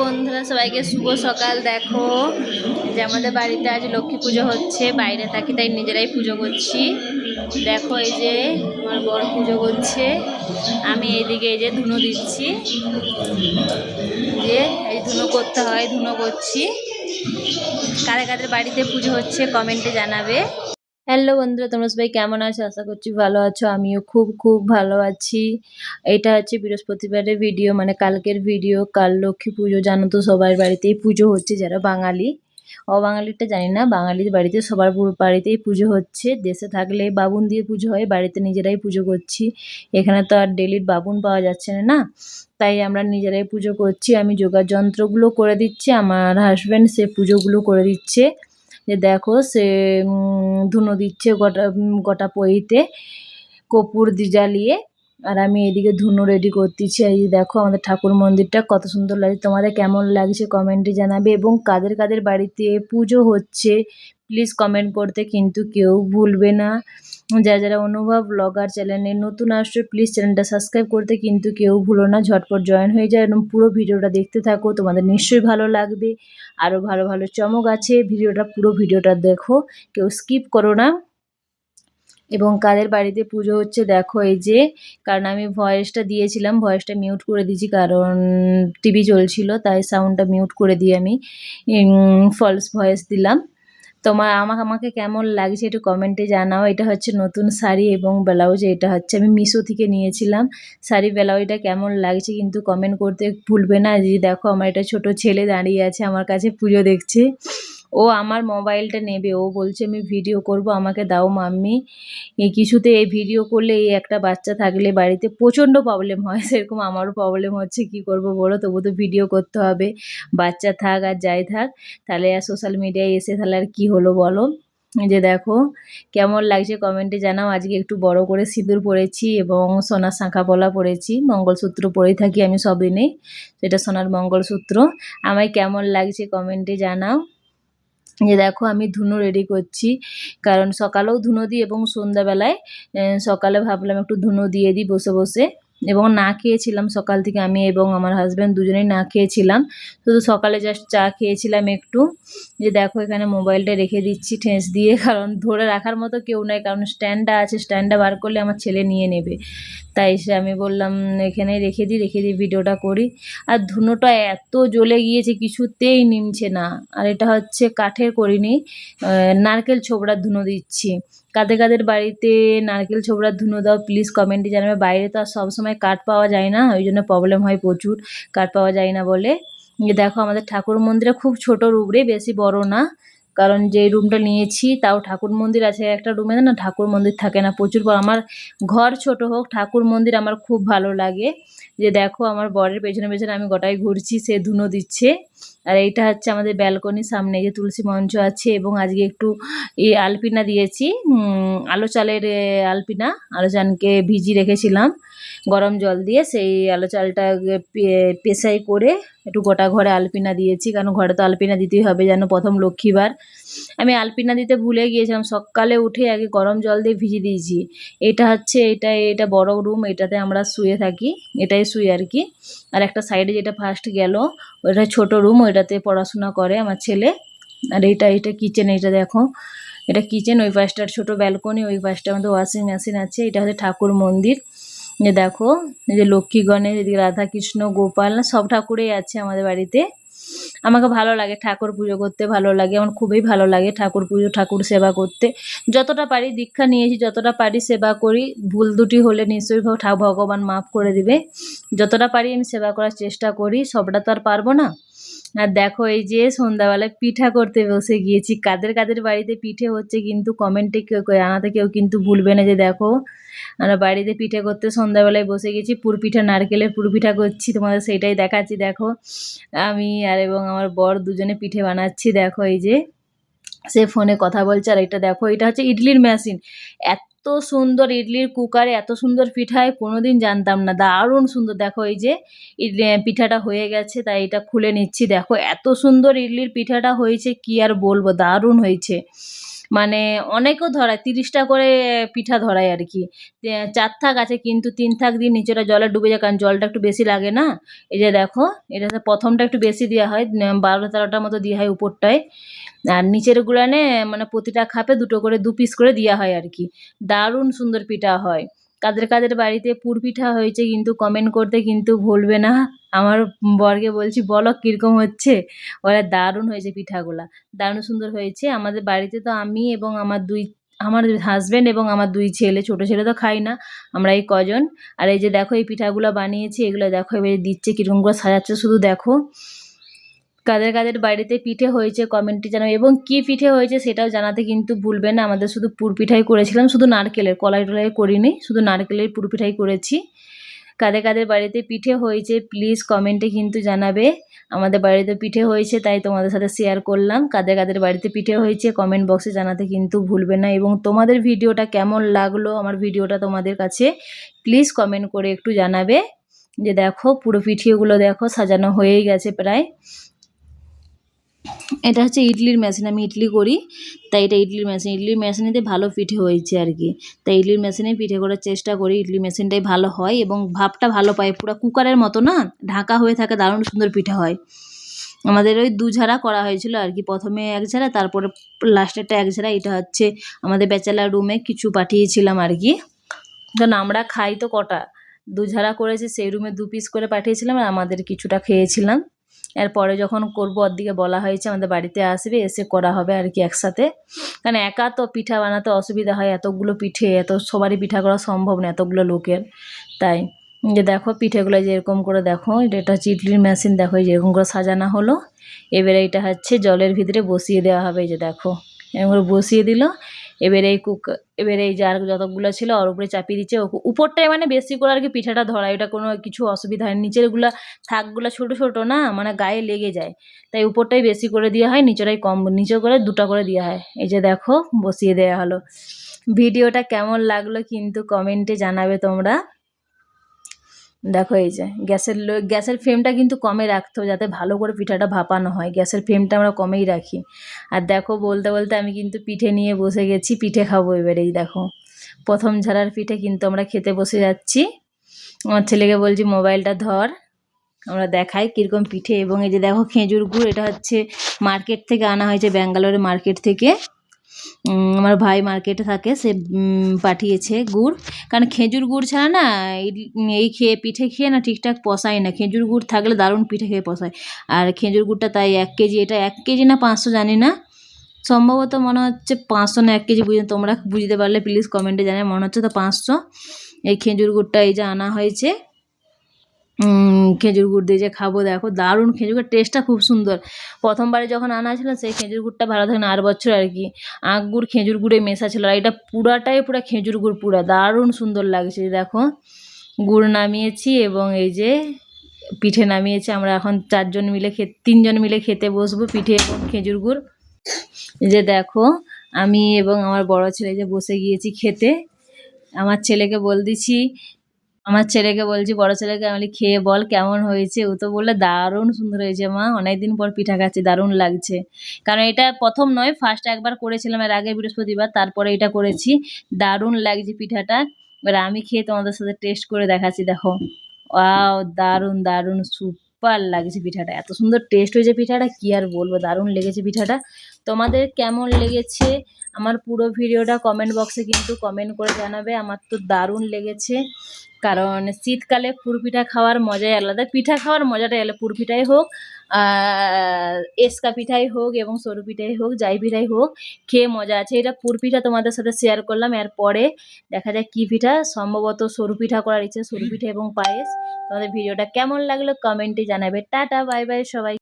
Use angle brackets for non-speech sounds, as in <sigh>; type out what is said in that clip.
বন্ধুরা, সবাইকে শুভ সকাল। দেখো, যে আমাদের বাড়িতে আজ লক্ষ্মী পুজো হচ্ছে, বাইরে থাকি, তাই নিজেরাই পুজো করছি। দেখো, এই যে আমার বর পুজো করছে, আমি এইদিকে এই যে ধুনো দিচ্ছি। যে এই ধুনো করতে হয়, ধুনো করছি। কাদের কাদের বাড়িতে পুজো হচ্ছে কমেন্টে জানাবে। হ্যালো বন্ধুরা, তোমরা সবাই কেমন আছো? আশা করছি ভালো আছো। আমিও খুব খুব ভালো আছি। এটা হচ্ছে বৃহস্পতিবারের ভিডিও মানে কালকের ভিডিও কাল লক্ষ্মী পুজো, জানো তো সবার বাড়িতেই পুজো হচ্ছে, যারা বাঙালি। অবাঙালিটা জানি না, বাঙালির বাড়িতে সবার বাড়িতেই পুজো হচ্ছে। দেশে থাকলে বাবুন দিয়ে পুজো হয়, বাড়িতে নিজেরাই পুজো করছি। এখানে তো আর ডেলির বাবুন পাওয়া যাচ্ছে না তাই আমরা নিজেরাই পুজো করছি। আমি যোগার যন্ত্রগুলো করে দিচ্ছি, আমার হাজব্যান্ড সে পুজোগুলো করে দিচ্ছে। যে দেখো সে ধুনো দিচ্ছে গোটা গোটা পইতে কপুর দি জ্বালিয়ে। আর আমি এদিকে ধুনো রেডি করতেছি। এই দেখো আমাদের ঠাকুর মন্দিরটা কত সুন্দর লাগছে। তোমাদের কেমন লাগছে কমেন্টে জানাবে। এবং কাদের কাদের বাড়িতে পুজো হচ্ছে প্লিজ কমেন্ট করতে কিন্তু কেউ ভুলবে না। যারা যারা অনুভব ব্লগার চ্যানেলে নতুন আসছে প্লিজ চ্যানেলটা সাবস্ক্রাইব করতে কিন্তু কেউ ভুলো না, ঝটপট জয়েন হয়ে যায় এবং পুরো ভিডিওটা দেখতে থাকো, তোমাদের নিশ্চয়ই ভালো লাগবে। আরও ভালো ভালো চমক আছে, ভিডিওটা, পুরো ভিডিওটা দেখো, কেউ স্কিপ করো না। এবং কাদের বাড়িতে পুজো হচ্ছে দেখো এই যে, কারণ আমি ভয়েসটা দিয়েছিলাম ভয়েসটা মিউট করে দিয়েছি কারণ টিভি চলছিল, তাই সাউন্ডটা মিউট করে দিয়ে আমি ফলস ভয়েস দিলাম। তোমার আমাকে আমাকে কেমন লাগছে একটু কমেন্টে জানাও। এটা হচ্ছে নতুন শাড়ি এবং ব্লাউজ এটা হচ্ছে আমি মিশো থেকে নিয়েছিলাম। শাড়ি ব্লাউজটা কেমন লাগছে কিন্তু কমেন্ট করতে ভুলবে না। যে দেখো, আমার এটা ছোট ছেলে দাঁড়িয়ে আছে, আমার কাছে পুজো দেখছে। ও আমার মোবাইলটা নেবে। ও বলছে, আমি ভিডিও করব, আমাকে দাও মাম্মি। কিছুতে এই ভিডিও করলে এই একটা বাচ্চা থাকলে বাড়িতে প্রচণ্ড প্রবলেম হয়। <laughs> সেরকম আমারও প্রবলেম হচ্ছে, কি করব বলো? তবু তো ভিডিও করতে হবে। বাচ্চা থাক আর যাই থাক, তাহলে আর সোশ্যাল মিডিয়ায় এসে তাহলে আর কী হলো বলো? যে দেখো, কেমন লাগছে কমেন্টে জানাও। আজকে একটু বড় করে সিঁদুর পরেছি এবং সোনার শাঁখা পলা পরেছি। মঙ্গলসূত্র পরেই থাকি আমি সব দিনেই সেটা সোনার মঙ্গলসূত্র। আমায় কেমন লাগছে কমেন্টে জানাও। যে দেখো আমি ধুনো রেডি করছি। কারণ সকালেও ধুনো দিই এবং সন্ধ্যাবেলায় সকালে ভাবলাম একটু ধুনো দিয়ে দিই বসে বসে। এবং না খেয়েছিলাম সকাল থেকে আমি এবং আমার হাজব্যান্ড দুজনেই না খেয়েছিলাম। শুধু সকালে জাস্ট চা খেয়েছিলাম একটু। যে দেখো এখানে মোবাইলটা রেখে দিচ্ছি ঠেস দিয়ে, কারণ ধরে রাখার মতো কেউ নাই, কারণ স্ট্যান্ডটা আছে স্ট্যান্ডটা বার করলে আমার ছেলে নিয়ে নেবে। তাই সে আমি বললাম এখানেই রেখে দিই রেখে দিই ভিডিওটা করি। আর ধুনোটা এত জ্বলে গিয়েছে, কিছুতেই নিমছে না। আর এটা হচ্ছে কাঠের করিনি নারকেল ছোবড়ার ধুনো দিচ্ছি। কাদের কাদের বাড়িতে নারকেল ছোবড়ার ধুনো দাও প্লিজ কমেন্টে জানাবে। বাইরে তো আর সবসময় কাঠ পাওয়া যায় না, ওই জন্য প্রবলেম হয় প্রচুর, কাঠ পাওয়া যায় না বলে। দেখো, আমাদের ঠাকুর মন্দিরে খুব ছোট রূপ রে, বেশি বড় না। কারণ যে রুমটা নিয়েছি, তাও ঠাকুর মন্দির আছে একটা রুমে না ঠাকুর মন্দির থাকে না প্রচুর। আমার ঘর ছোট হোক, ঠাকুর মন্দির আমার খুব ভালো লাগে। যে দেখো, আমার বরের পেছনে পেছনে আমি গোটাই ঘুরছি, সে ধুনো দিচ্ছে। আর এইটা হচ্ছে আমাদের ব্যালকনির সামনে যে তুলসী মঞ্চ আছে এবং আজকে একটু এই আলপিনা দিয়েছি। আলো চালের আলপিনা, আলো চানকে ভিজি রেখেছিলাম গরম জল দিয়ে। সেই আলো চালটা পেশাই করে একটু গোটা ঘরে আলপিনা দিয়েছি, কারণ ঘরে তো আলপিনা দিতেই হবে যেন প্রথম লক্ষ্মীবার। আমি আলপিনা দিতে ভুলে গিয়েছিলাম, সকালে উঠে আগে গরম জল দিয়ে ভিজিয়ে দিয়েছি। এটা হচ্ছে, এটা এটা বড় রুম, এটাতে আমরা শুয়ে থাকি, এটাই শুই আর কি। আর একটা সাইডে যেটা ফার্স্ট গেল ওটা ছোট রুম ওইটাতে পড়াশোনা করে আমার ছেলে। আর এইটা এটা কিচেন এটা দেখো। এটা কিচেন ওই পাশটার ছোট ব্যালকনি ওই পাশটা আমাদের ওয়াশিং মেশিন আছে। এটা হচ্ছে ঠাকুর মন্দির। যে দেখো, এই যে লক্ষ্মী গণেশ এদিকে রাধাকৃষ্ণ, গোপাল, সব ঠাকুরেই আছে আমাদের বাড়িতে। আমাকে ভালো লাগে ঠাকুর পুজো করতে, ভালো লাগে, আমার খুবই ভালো লাগে ঠাকুর পুজো, ঠাকুর সেবা করতে। যতটা পারি দীক্ষা নিয়েছি, যতটা পারি সেবা করি, ভুল দুটি হলে নিশ্চয়ই ভগবান মাফ করে দিবে। যতটা পারি আমি সেবা করার চেষ্টা করি, সবটা তো আর পারব না। আর দেখো এই যে সন্ধ্যাবেলায় পিঠা করতে বসে গিয়েছি। কাদের কাদের বাড়িতে পিঠে হচ্ছে কিন্তু কমেন্টে কেউ জানাতে কেউ কিন্তু ভুলবে না যে দেখো, আমরা বাড়িতে পিঠে করতে সন্ধ্যাবেলায় বসে গেছি, পুর পিঠা, নারকেলের পুর পিঠা করছি, তোমাদের সেটাই দেখাচ্ছি, দেখো। আমি আর এবং আমার বর দুজনে পিঠে বানাচ্ছি, দেখো এই যে। সে ফোনে কথা বলছে, আর এটা দেখো, এটা হচ্ছে ইডলির মেশিন এত সুন্দর ইডলির কুকারে এত সুন্দর পিঠায় কোনোদিন জানতাম না। দারুণ সুন্দর। দেখো এই যে ইডলি পিঠাটা হয়ে গেছে, তাই এটা খুলে নিচ্ছি। দেখো এত সুন্দর ইডলির পিঠাটা হয়েছে, কি আর বলব? দারুণ হয়েছে। মানে অনেকও ধরায়, তিরিশটা করে পিঠা ধরায় আর কি। চার থাক আছে কিন্তু তিন থাক দিয়ে নিচেটা জলে ডুবে যায়, কারণ জলটা একটু বেশি লাগে না। এই যে দেখো এটাতে প্রথমটা একটু বেশি দেওয়া হয় বারো তেরোটার মতো দেওয়া হয় উপরটায়। আর নিচের গুলানে মানে প্রতিটা খাপে দুটো করে, দু পিস করে দেওয়া হয় আর কি। দারুণ সুন্দর পিঠা হয়। কাদের কাদের বাড়িতে পুর পিঠা হয়েছে কিন্তু কমেন্ট করতে কিন্তু ভুলবে না। আমার বরকে বলছি, বলো কীরকম হচ্ছে? ওরা দারুণ হয়েছে পিঠাগুলা। দারুণ সুন্দর হয়েছে। আমাদের বাড়িতে তো আমি এবং আমার দুই, আমার হাজবেন্ড এবং আমার দুই ছেলে, ছোট ছেলে তো খাই না, আমরা এই কজন। আর এই যে দেখো, এই পিঠাগুলো বানিয়েছি, এগুলো দেখো, এবারে দিচ্ছে, কীরকম করে সাজাচ্ছে, শুধু দেখো। কাদের কাদের বাড়িতে পিঠে হয়েছে কমেন্টে জানাবে এবং কি পিঠে হয়েছে সেটাও জানাতে কিন্তু ভুলবেন না। আমাদের শুধু পুরপিঠাই করেছিলাম, শুধু নারকেলের, কলাই টলাই করিনি, শুধু নারকেলের পুরপিঠাই করেছি। কাদের কাদের বাড়িতে পিঠে হয়েছে প্লিজ কমেন্টে কিন্তু জানাবে। আমাদের বাড়িতে পিঠে হয়েছে তাই তোমাদের সাথে শেয়ার করলাম। কাদের কাদের বাড়িতে পিঠে হয়েছে কমেন্ট বক্সে জানাতে কিন্তু ভুলবে না। এবং তোমাদের ভিডিওটা কেমন লাগল আমার ভিডিওটা তোমাদের কাছে প্লিজ কমেন্ট করে একটু জানাবে। যে দেখো পুরো পিঠেগুলো দেখো সাজানো হয়েই গেছে প্রায়। এটা হচ্ছে ইডলির মেশিন, আমি ইডলি করি, তাই এটা ইডলির মেশিন। ইডলির মেশিনেতে ভালো পিঠে হয়েছে আর কি। তাই ইডলির মেশিনে পিঠে করার চেষ্টা করি ইডলি মেশিনটাই ভালো হয় এবং ভাবটা ভালো পায় পুরো কুকারের মতো না, ঢাকা হয়ে থাকে, দারুণ সুন্দর পিঠে হয়। আমাদের ওই দু ঝাড়া করা হয়েছিল আর কি, প্রথমে এক ঝাড়া, তারপরে লাস্টেরটা এক ঝাড়া। এটা হচ্ছে আমাদের ব্যাচেলার রুমে কিছু পাঠিয়েছিলাম আর কি। কারণ আমরা খাই তো কটা। দু ঝাড়া করেছি, সেই রুমে দু পিস করে পাঠিয়েছিলাম আর আমাদের কিছুটা খেয়েছিলাম। এরপরে যখন করব, ওর দিকে বলা হয়েছে, আমাদের বাড়িতে আসবে, এসে করা হবে আর কি একসাথে। কারণ একা তো পিঠা বানাতে অসুবিধা হয়, এতগুলো পিঠে, এত সবারই পিঠা করা সম্ভব না, এতগুলো লোকের। তাই, যে দেখো পিঠেগুলো যেরকম করে দেখো, এটা ইডলির মেশিন দেখো যেরকম করে সাজানো হলো। এবারে এটা হচ্ছে জলের ভিতরে বসিয়ে দেওয়া হবে যে দেখো, এরকম করে বসিয়ে দিল। এবারে এই কুক, এবারে এই যার যতগুলো ছিল ওর উপরে চাপিয়ে দিচ্ছে। ও- উপরটায় মানে বেশি করে আর কি পিঠাটা ধরা এটা কোনো কিছু অসুবিধা হয়। নিচেরগুলো থাকগুলো ছোট ছোট না মানে গায়ে লেগে যায়। তাই উপরটাই বেশি করে দেওয়া হয় নিচেরাই কম নিচে করে দুটা করে দেওয়া হয়। এই যে দেখো, বসিয়ে দেওয়া হলো। ভিডিওটা কেমন লাগল কিন্তু কমেন্টে জানাবে তোমরা। দেখো এই যে, গ্যাসের গ্যাসের ফ্লেমটা কিন্তু কমে রাখতে হবে যাতে ভালো করে পিঠাটা ভাপানো হয়। গ্যাসের ফ্লেমটা আমরা কমেই রাখি। আর দেখো বলতে বলতে আমি কিন্তু পিঠে নিয়ে বসে গেছি, পিঠে খাব এবারেই দেখো। প্রথম ঝাড়ার পিঠে কিন্তু আমরা খেতে বসে যাচ্ছি। আমার ছেলেকে বলছি, মোবাইলটা ধর, আমরা দেখাই কীরকম পিঠে। এবং এই যে দেখো খেজুর গুড়, এটা হচ্ছে মার্কেট থেকে আনা হয়েছে, ব্যাঙ্গালোরের মার্কেট থেকে। আমার ভাই মার্কেটে থাকে, সে পাঠিয়েছে গুড়। কারণ খেজুর গুড় ছাড়া না, এই- খেয়ে পিঠে খেয়ে না ঠিকঠাক পসায় না। খেজুর গুড় থাকলে দারুণ পিঠে খেয়ে পসায় আর খেজুর গুড়টা তাই এক কেজি, এটা এক কেজি না পাঁচশো জানি না। সম্ভবত মনে হচ্ছে পাঁচশো না এক কেজি বুঝে তোমরা বুঝতে পারলে প্লিজ কমেন্টে জানাবে মনে হচ্ছে তো পাঁচশো। এই খেজুর গুড়টা এই যে আনা হয়েছে। খেজুর গুড় দিয়ে যে খাব, দেখো দারুণ খেজুর গুড়ের টেস্টটা খুব সুন্দর। প্রথমবারে যখন আনা ছিল, সেই খেজুর গুড়টা ভালো থাকে না, আর বছর আর কি। আখ গুড় খেজুর গুড়ে মেশা ছিল, আর এটা পুরাটাই পুরো খেজুর গুড় পুরা, দারুণ সুন্দর লাগছে দেখো। গুড় নামিয়েছি এবং এই যে পিঠে নামিয়েছি, আমরা এখন চারজন মিলে খে, তিনজন মিলে খেতে বসবো পিঠে এবং খেজুর গুড়। যে দেখো, আমি এবং আমার বড় ছেলে যে বসে গিয়েছি খেতে। আমার ছেলেকে বল দিছি আমার ছেলেকে বলছি, বড় ছেলেকে আমি খেয়ে বল, কেমন হয়েছে? ও তো বললে, দারুণ সুন্দর হয়েছে মা, অনেকদিন পর পিঠা খাচ্ছি, দারুণ লাগছে। কারণ এটা প্রথম নয় ফার্স্ট একবার করেছিলাম, এর আগে বৃহস্পতিবার, তারপরে এটা করেছি, দারুণ লাগছে পিঠাটা। এবার আমি খেয়ে তোমাদের সাথে টেস্ট করে দেখাচ্ছি, দেখো। ওয়াও, দারুণ দারুণ সুপার লাগছে পিঠাটা। এত সুন্দর টেস্ট হয়েছে পিঠাটা, কি আর বলব, দারুণ লেগেছে পিঠাটা। তোমাদের কেমন লেগেছে? আমার পুরো ভিডিওটা কমেন্ট বক্সে কিন্তু কমেন্ট করে জানাবে। আমার তো দারুণ লেগেছে। কারণ শীতকালে পুরপিঠা খাওয়ার মজাই আলাদা। পিঠা খাওয়ার মজাটাই আলাদা। পুরপিঠাই হোক এসকা পিঠাই হোক এবং সরু পিঠাই হোক যাই পিঠাই হোক, খেয়ে মজা আছে। এটা পুরপিঠা তোমাদের সাথে শেয়ার করলাম। এরপরে দেখা যায় কী পিঠা। সম্ভবত সরু পিঠা করার ইচ্ছে। সরু পিঠা এবং পায়েস। তোমাদের ভিডিওটা কেমন লাগল? কমেন্টে জানাবে। টাটা বাই বাই সবাই।